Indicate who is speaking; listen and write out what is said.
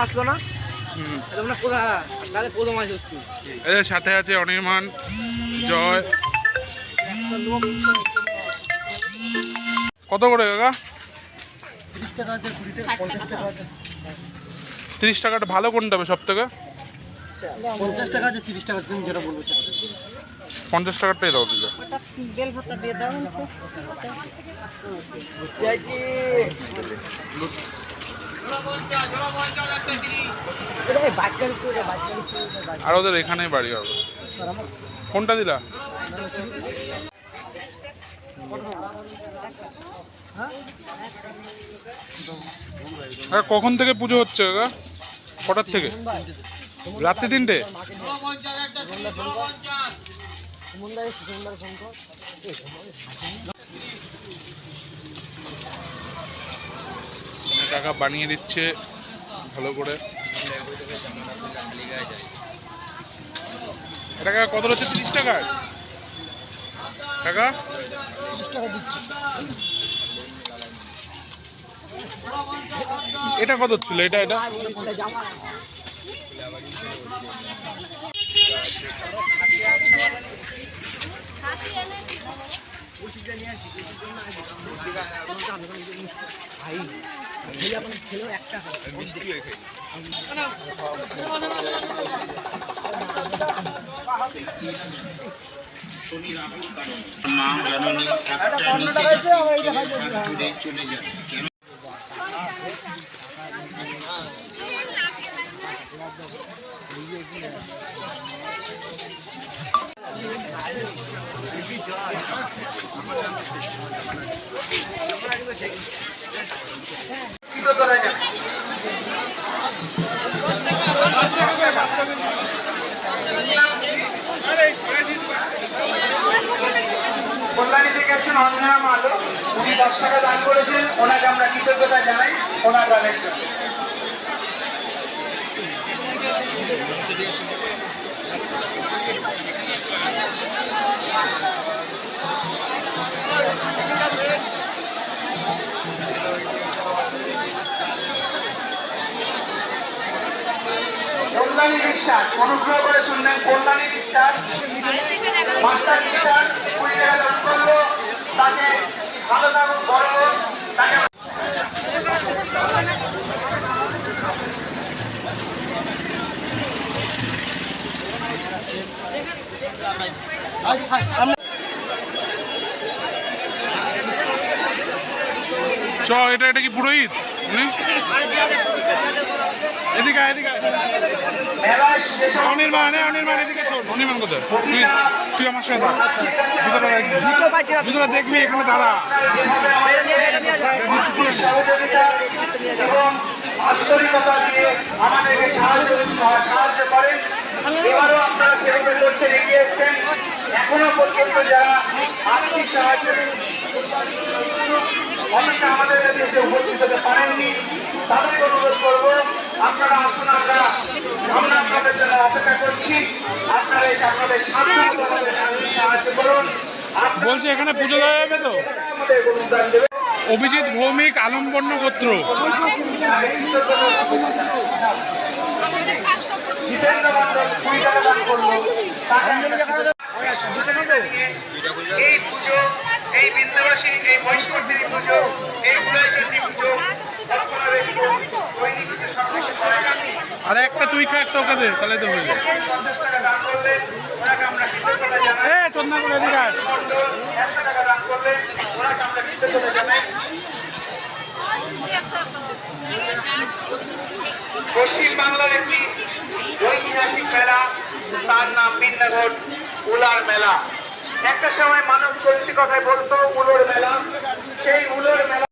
Speaker 1: আসলো না? প্রথম মাছ হচ্ছে
Speaker 2: এদের সাথে আছে অনির্বাণ জয়। কত করে কাকা? তিরিশ টাকাটা ভালো কোনটা হবে সব থেকে
Speaker 1: পঞ্চাশ টাকা আছে তিরিশ টাকা তুমি যেটা বলব
Speaker 2: পঞ্চাশ টাকারটাই দাও দিলে
Speaker 3: ভাতা দিয়ে দাও তো
Speaker 2: আর ওদের এখানেই বাড়ি হবে। কোনটা দিলা? কখন থেকে পুজো হচ্ছে কাকা কটার থেকে? রাত্রি তিনটে? কাকা বানিয়ে দিচ্ছে ভালো করে। এটা কত হচ্ছে? তিরিশ টাকা? এটা কত ছিল? এটা এটা?
Speaker 4: মা জননী একটা হাত চলে কেন
Speaker 5: কল্যাণী থেকে এসেছেন অঞ্জনা মালো উনি দশ টাকা দান করেছেন। ওনাকে আমরা কৃতজ্ঞতা জানাই ওনার দানের জন্য। কল্যাণী বিশ্বাস, অনুগ্রহ করে শুনলেন কল্যাণী বিশ্বাস, মাস্টার কুড়ি টাকা দান করল, তাকে ভালো থাকুক, বড় তাকে
Speaker 2: চ এটা এটা কি পুরোহিত? এদিকে এদিকে অনির্বাণ এ, অনির্বাণ এদিকে শোন অনির্বাণ তুই আমার সাথে রাখ। ভিতরে দেখবি এখানে দাঁড়া।
Speaker 5: আন্তরিকতা দিয়ে আমাদেরকে সাহায্য সাহায্য করেন এবারও আপনারা সেভাবে সাহায্য অনেকে আমাদের কাছে এসে উপস্থিত হতে পারেননি। তাদেরকে অনুরোধ করব আপনারা আসুন আমরা আমরা আপনাদের জন্য অপেক্ষা করছি আপনারা এসে আপনাদের সাহায্য করুন।
Speaker 2: বলছি এখানে পুজো দেওয়া যাবে তো? অভিজিৎ ভৌমিক আলম্বন্য গোত্র।
Speaker 5: এই পুজো এই বিন্দুবাসী এই বৈষ্ণবদেরী পুজো এই গুলাইচন্ডী পুজো
Speaker 2: আর একটা তুই খা, একটা ওকে তাহলে তো হয়ে যাবে চন্দনা করে
Speaker 5: পশ্চিম বাংলার একটি ঐতিহাসিক মেলা, তার নাম বিন্দাঘট উলার মেলা। একটা সময় মানব চলতি কথায় বলতো, উলোর মেলা। সেই উলোর মেলা